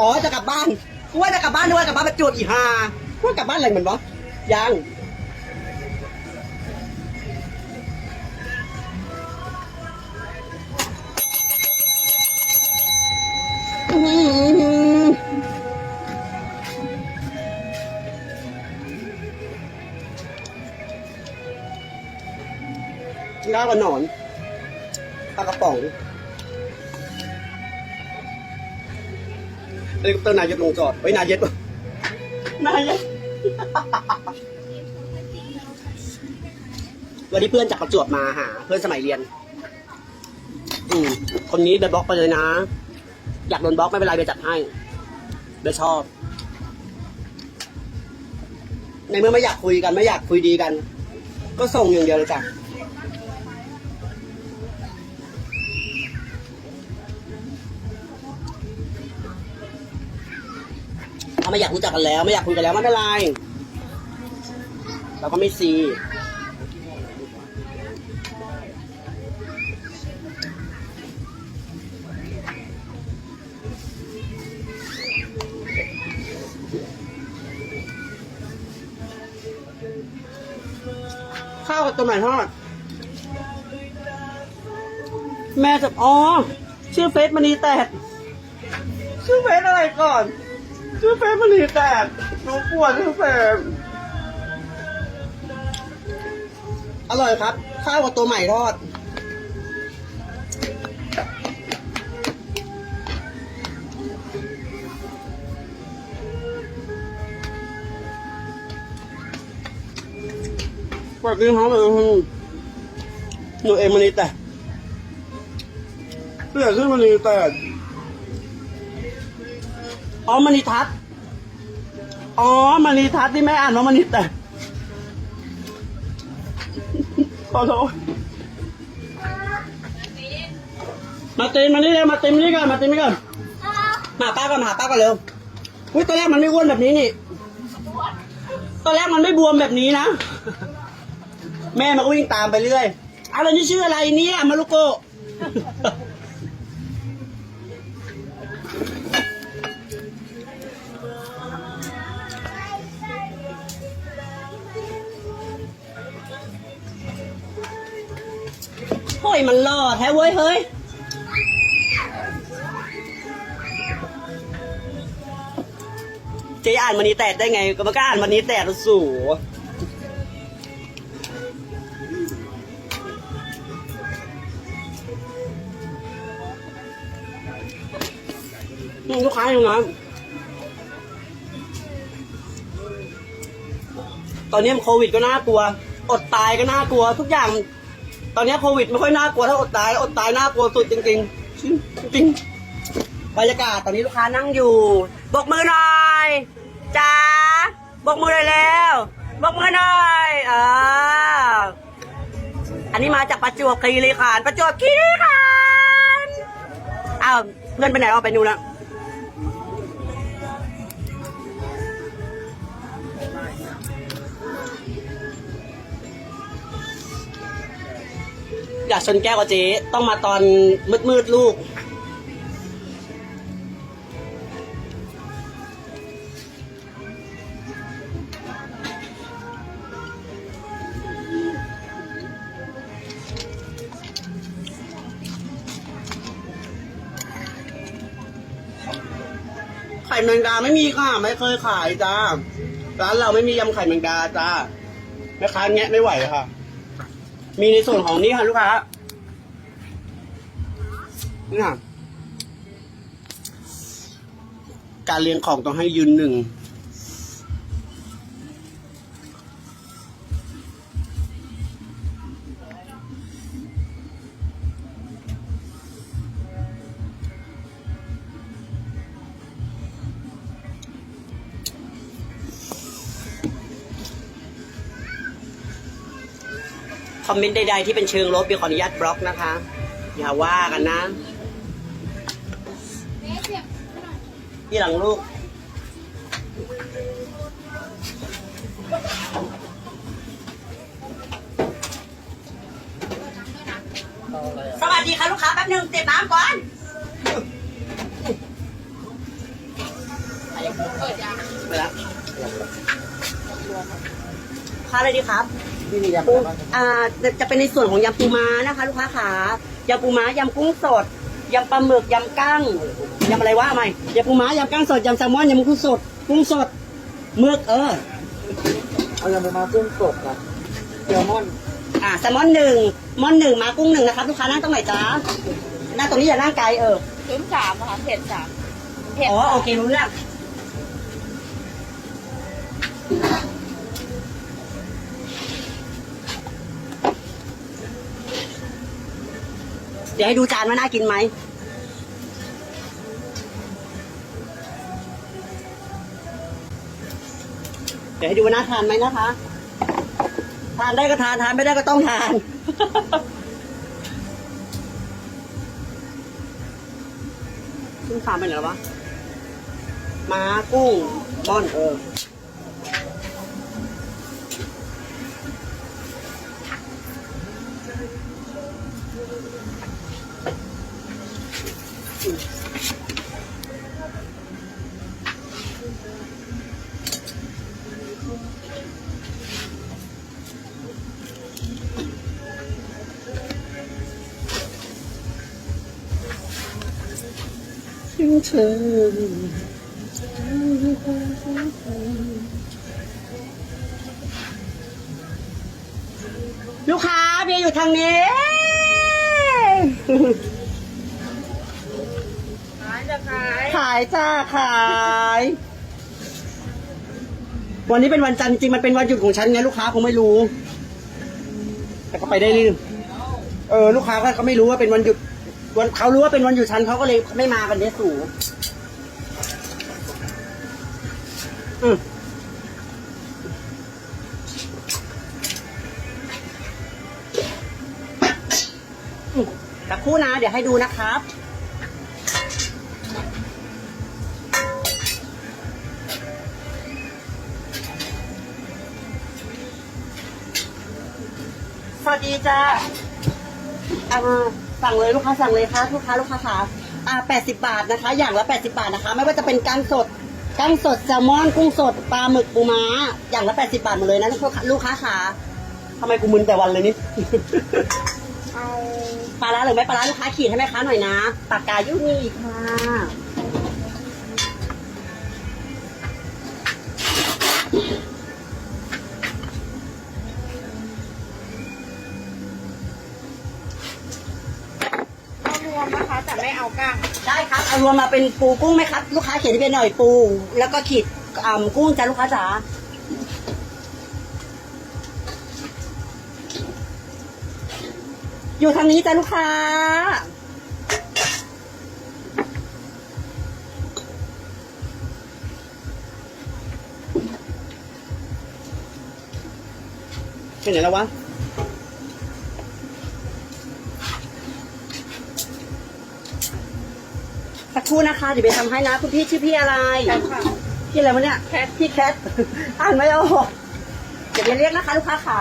อ๋อจะกลับบ้านกูว่าจะกลับบ้านด้วยกลับบ้านประจวบอีห่ากูว่ากลับบ้านอะไรเหมือนวะยังอื้อหือข้าวกับหนอนปลากระป๋อง เฮลิคอปเตอร์นายกลงจอดไว้ยนายกนายกวันนี้เพื่อนจากประจวบมาหาเพื่อนสมัยเรียน อืมคนนี้เดนบล็อกไปเลยนะ อยากโดนบล็อกไม่เป็นไรเบลจัดให้เบลชอบ ในเมื่อไม่อยากคุยกัน ไม่อยากคุยดีกัน ก็ส่งอย่างเดียวเลยจ้ะ ไม่อยากรู้จักกันแล้ว ไม่อยากคุยกันแล้วไม่เป็นไรเราก็ไม่ซีข้าวกับตัวไหนทอด แม่จะอ๋อ ชื่อเฟซมณีแตกชื่อเฟซอะไรก่อน ชื่อเฟซมณีแตกหนูปวดชื่อเฟซอร่อยครับ ข้าวกับตัวใหม่ทอดสวัสดีครับหนูเอ็มมณีแตกเสื้อชื่อมณีแตก อ๋อมณีทัศน์อ๋อมณีทัศน์ที่แม่อ่านว่ามณีแต่ขอโทษมาเต็มมานี่เร็วมาเต็มนี่ก่อนมาเต็มนี่ก่อนมาป้าก่อนหาป้าก่อนเร็วอุ้ยตอนแรกมันไม่อ้วนแบบนี้นี่ตอนแรกมันไม่บวมแบบนี้นะแม่มันก็วิ่งตามไปเรื่อยอะไรนี่ชื่ออะไรเนี่ยมารุโกะเฮ้ยมันหล่อแท้เว้ยเฮ้ยเจ๊อ่านมันนี้แตกได้ไงก็มันก็อ่านมันนี้แตกสู่ลูกค้าอยู่นะตอนนี้โควิดก็น่ากลัว อดตายก็น่ากลัว ทุกอย่าง ตอนนี้โควิดไม่ค่อยน่ากลัวเท่าอดตายอดตายน่ากลัวสุดจริงๆจริงบรรยากาศตอนนี้ลูกค้านั่งอยู่บกมือหน่อยจ้าบกมือเลยแล้วบกมือหน่อยอ่าอันนี้มาจากประจวบคีรีขันธ์ประจวบคีรีขันธ์อ้าวเพื่อนไปไหนเอาไปนู่นละ อยากชนแก้วกับเจ๊ต้องมาตอนมืดๆลูก ไข่แมงดาไม่มีค่ะ ไม่เคยขายจ้า ร้านเราไม่มียำไข่แมงดาจ้าแม่ค้าแงะไม่ไหวค่ะ มีในส่วนของนี้ค่ะลูกค้า นี่ค่ะการเรียงของต้องให้ยืนหนึ่ง คอมเมนต์ใดๆที่เป็นเชิงลบเดี๋ยวขออนุญาตบล็อกนะคะ อย่าว่ากันนะ ที่หลังลูก สวัสดีค่ะลูกค้าแป๊บหนึ่งเต็มน้ำก่อนไปละค้าอะไรดีครับอ่าจะเป็นในส่วนของยำปูม้านะคะ ลูกค้าขายำปูม้ายำกุ้งสดยำปลาหมึกยำกั้งยำอะไรว่าไหมา ยำปูม้ายำกั้งสดยำแซลมอนยำกุ้งสดกุ้งสดหมึกเออเอายำปูม้ากุ้งสดกับแซลมอนอ่าแซลมอนหนึ่งมอนหนึ่งมากุ้งหนึ่งนะครับลูกค้านั่งตรงไหนจ๊ะนั่งตรงนี้อย่านั่งไกลเออศูนย์สามค่ะเผ็ดสามเผ็ดอ๋อโอเครู้เรื่องเดี๋ยวให้ดูจานว่าน่ากินไหม เดี๋ยวให้ดูว่าน่าทานไหมนะคะ ทานได้ก็ทานทานไม่ได้ก็ต้องทาน ขึ้นฟาร์มไปไหนแล้ววะ ม้ากุ้งบ้อนเออ เธอลูกค้าเบียร์อยู่ทางนี้ขายจะขายขายจ้าขาย วันนี้เป็นวันจันทร์จริงมันเป็นวันหยุดของฉันไงลูกค้าคงไม่รู้ แต่ก็ไปได้รื่นเออ ลูกค้าก็เขาไม่รู้ว่าเป็นวันหยุด วันเขารู้ว่าเป็นวันหยุดฉันเขาก็เลยไม่มาวันนี้สู่อืมสักครู่นะ เดี๋ยวให้ดูนะครับ สวัสดีจ้าอ่า สั่งเลยลูกค้าสั่งเลยค่ะลูกค้าลูกค้าค่ะอ่าแปดสิบาทนะคะ อย่างละแปดสิบาทนะคะ ไม่ว่าจะเป็นกั้งสดกั้งสดแซลมอนกุ้งสดปลาหมึกปูม้า อย่างละแปดสิบาทหมดเลยนะลูกค้าลูกค้าค่ะทำไมกูมึนแต่วันเลยนี่เอาปลาร้าหรือไม่ปลาร้าลูกค้าขีดให้แม่ค้าหน่อยนะปากกายุนี่ค่ะ เอากั้งได้ครับเอารวมมาเป็นปูกุ้งไหมครับ ลูกค้าเขียนทะเบียนหน่อยปู แล้วก็ขีดอ่ากุ้งจ้าลูกค้าจ๋าอยู่ทางนี้จ้าลูกค้า เป็นไหนแล้ววะ สักครู่นะคะเดี๋ยวไปทำให้นะคุณพี่ชื่อพี่อะไรแคทค่ะพี่อะไรวะเนี่ยแคทพี่แคท อ่านไม่ออกเดี๋ยวไปเรียกนะคะ ลูกค้าขา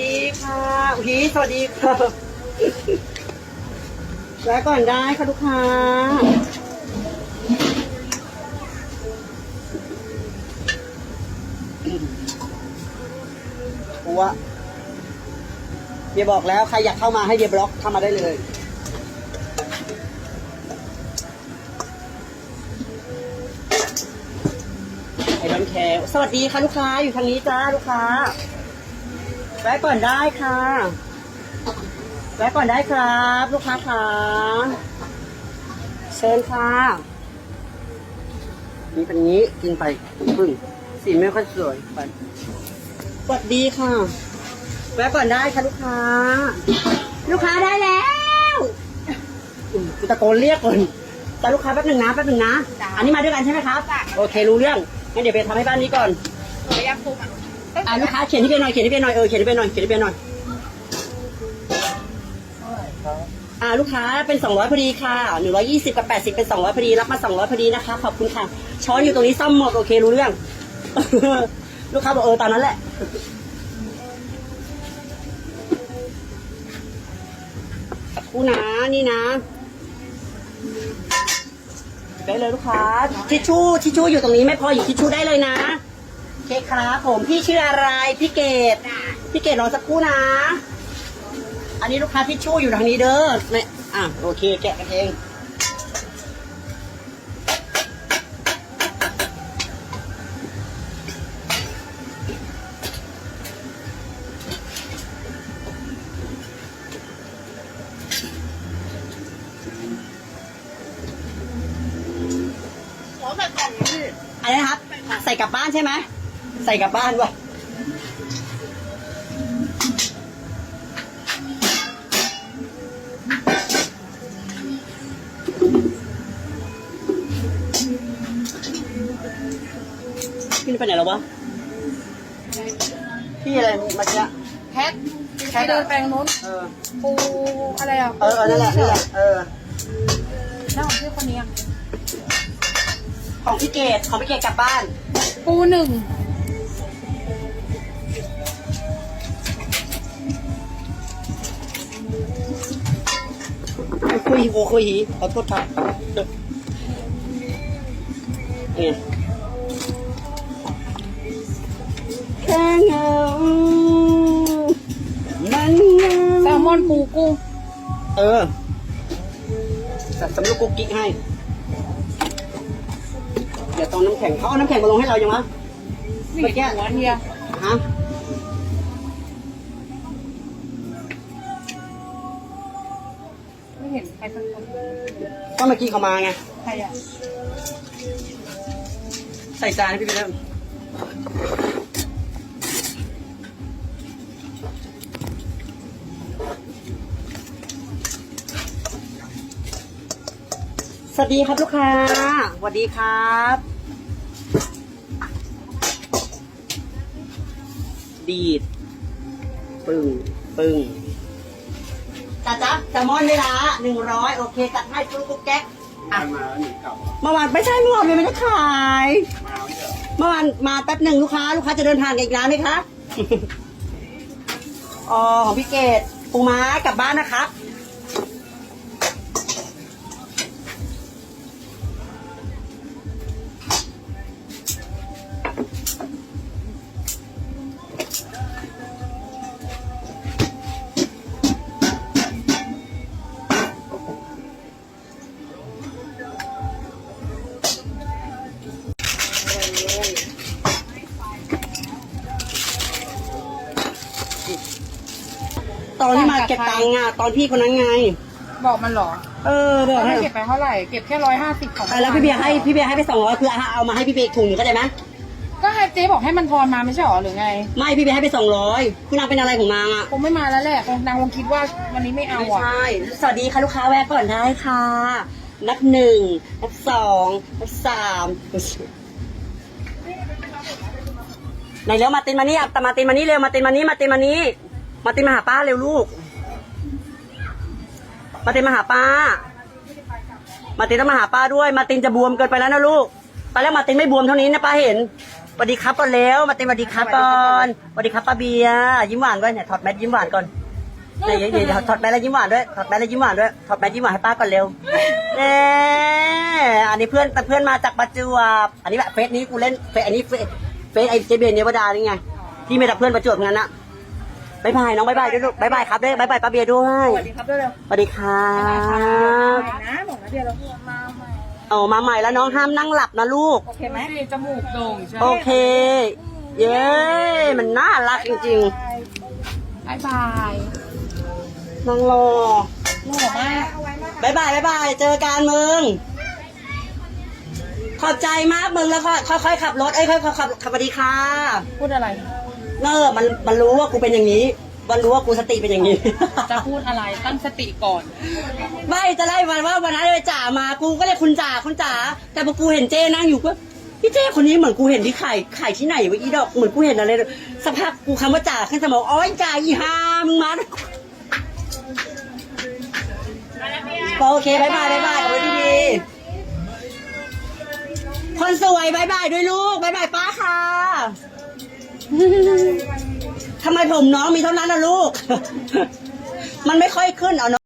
ดีค่ะอุยสวัสดีค่ะแวะก่อนได้ค่ะลูกค้า ปัวเบียร์บอกแล้วใครอยากเข้ามาให้เบียบล็อกเข้ามาได้เลย ไอรอนแคร์สวัสดีค่ะลูกค้าอยู่ทางนี้จ้าลูกค้า แวะก่อนได้ค่ะ แวะก่อนได้ครับ ลูกค้าค่ะเชิญค่ะนี่เป็นงนี้กินไปพึ่งสีไม่ค่อยสวยไปสวัสดีค่ะ แวะก่อนได้ค่ะลูกค้า ลูกค้าได้แล้วอืมกูตะโกนเรียกก่อนแต่ลูกค้าแป๊บหนึ่งนะแป๊บหนึ่งนะ อันนี้มาด้วยกันใช่ไหมครับ โอเครู้เรื่องงั้นเดี๋ยวไปทำให้บ้านนี้ก่อนหนูอยาคุมอะ อ่าลูกค้าเขียนที่เป็นหน่อยเขียนที่เป็นหน่อยเออเขียนที่เป็นหน่อยเขียนที่เป็นหน่อยอ่าลูกค้าเป็น200พอดีค่ะ120กับ80เป็น200พอดีรับมา200พอดีนะคะ ขอบคุณค่ะ ช้อนอยู่ตรงนี้ซ่อมหมดโอเครู้เรื่อง ลูกค้าบอกเออตามนั้นแหละกครู่นะนี่นะได้เลยลูกค้าทิชชู่ทิชชู่อยู่ตรงนี้ไม่พออยู่ทิชชู่ได้เลยนะ เคครับผมพี่ชื่ออะไรพี่เกดพี่เกดรอสักครู่นะ อันนี้ลูกค้าทิชชู่อยู่ทางนี้เด้อไม่อะโอเคแกะกันเองหัวใส่กล่องนี่อะไรนะครับ ใส่กลับบ้านใช่ไหม ใส่กลับบ้านว่ะพี่ไปไหนแล้ววะ พี่อะไรเมื่อกี้แพทแพทเดินไปทางนู้นเออ ปูอะไรอะเออเออนั่นแหละนั่นแหละเออแล้วของชื่อคนนี้อะของพี่เกดของพี่เกดกลับบ้าน ปูหนึ่ง คุยโอคุยหีขอโทษครับเนี่ยแค่เงามันเงาแซลมอนปูกุ้งเออจัดสำลูกกุ๊กกิ๊กให้ เดี๋ยวตอนน้ำแข็งเขาเอาน้ำแข็งมาลงให้เรายังวะสี่เมื่อกี้หัวเฮียฮะ เมื่อกี้เขามาไงใครอะใส่จานให้พี่ไปเริ่มสวัสดีครับลูกค้าสวัสดีครับ ดีด ปึ้ง ปึ้ง จ้าจ๊ะแซลมอนเวลาหนึ่งร้อยโอเคจัดให้ปุ๊กกุ๊กแก๊กอะมาแล้วหนีกลับเมื่อวานไม่ใช่เมื่อวานยังไม่ได้ขายเมื่อวานมาแป๊บหนึ่งลูกค้าลูกค้าจะเดินทางกันอีกร้านไหมคะ อ๋อของพี่เกดปูม้ากลับบ้านนะครับ เก็บตังค์อะตอนพี่คนนั้นไง บอกมันเหรอเออบอกให้ให้ เก็บไปเท่าไหร่ เก็บแค่ร้อยห้าสิบของอะแล้วพี่เบียร์ให้พี่เบียร์ให้ไปสองร้อยคือเอามาให้พี่เบียร์อีกถุงหนึ่งเข้าใจไหมก็ให้เจ๊บอกให้มันทอนมาไม่ใช่หรอหรือไง ไม่พี่เบียร์ให้ไปสองร้อยคุณนางเป็นอะไรของนางอะคงไม่มาแล้วแหละคงนางคงคิดว่าวันนี้ไม่เอาไม่อะ ใช่สวัสดีค่ะลูกค้าแวะก่อนได้ค่ะนับหนึ่งนับสองนับสามไหนเร็วมาตินมานี่อะแต่มาตินมานี่เร็วมาตินมานี่มาตินมานี่มาตินมาหาป้าเร็วลูก มาตินมาหาป้า มาตินต้องมาหาป้าด้วย มาตินจะบวมเกินไปแล้วนะลูก ตอนแรกมาตินไม่บวมเท่านี้นะป้าเห็นสวัสดีครับก่อนเร็วมาตินสวัสดีครับก่อนสวัสดีครับป้าเบียร์ยิ้มหวานก่อนเนี่ยถอดแมสยิ้มหวานก่อนเดี๋ยวเดี๋ยวถอดแมสแล้วยิ้มหวานด้วย ถอดแมสแล้วยิ้มหวานด้วย ถอดแมสยิ้มหวานให้ป้าก่อนเร็วเน่อันนี้เพื่อนแต่เพื่อนมาจากประจวบ อันนี้แบบเฟซนี้กูเล่นเฟซอันนี้เฟซเฟซไอเจเบนเนวดานี่ไงที่ไมาจากเพื่อนประจวบงั้นนะ บายบายน้องบายบายด้วยลูกบายบายครับด้วยบายบายป้าเบียร์ด้วยสวัสดีครับด้วยเร็วสวัสดีครับนะบอกนะเดี๋ยวเรามาใหม่เอามาใหม่แล้วน้องห้ามนั่งหลับนะลูก โอเคไหมจมูกโด่งใช่โอเค เย้ มันน่ารักจริงๆบายบายนางรอหล่อมากบายบายบายบายเจอกันมึง ขอบใจมากมึงแล้วค่อยค่อยๆขับรถ เอ้ยค่อยๆขับขับสวัสดีค่ะ พูดอะไร เนอมันมันรู้ว่ากูเป็นอย่างนี้ มันรู้ว่ากูสติเป็นอย่างนี้ จะพูดอะไรตั้งสติก่อน ไม่จะไล่มันว่าวันนั้นเลยจ่ามากูก็เลยคุณจ่าคุณจ่าแต่พอกูเห็นเจ้นั่งอยู่ก็พี่เจ้คนนี้เหมือนกูเห็นที่ไข่ไข่ที่ไหนวะอีดอกเหมือนกูเห็นอะไรสักพักกูคำว่าจ่าขึ้นสมองอ๋อจ่าอีฮามึงมาโอเคบายบายบายบายกับไว้ดีๆคนสวยบายบายด้วยลูกบายบายป้าค่ะ ทำไมผมน้องมีเท่านั้นนะลูก มันไม่ค่อยขึ้นเอาเนอะ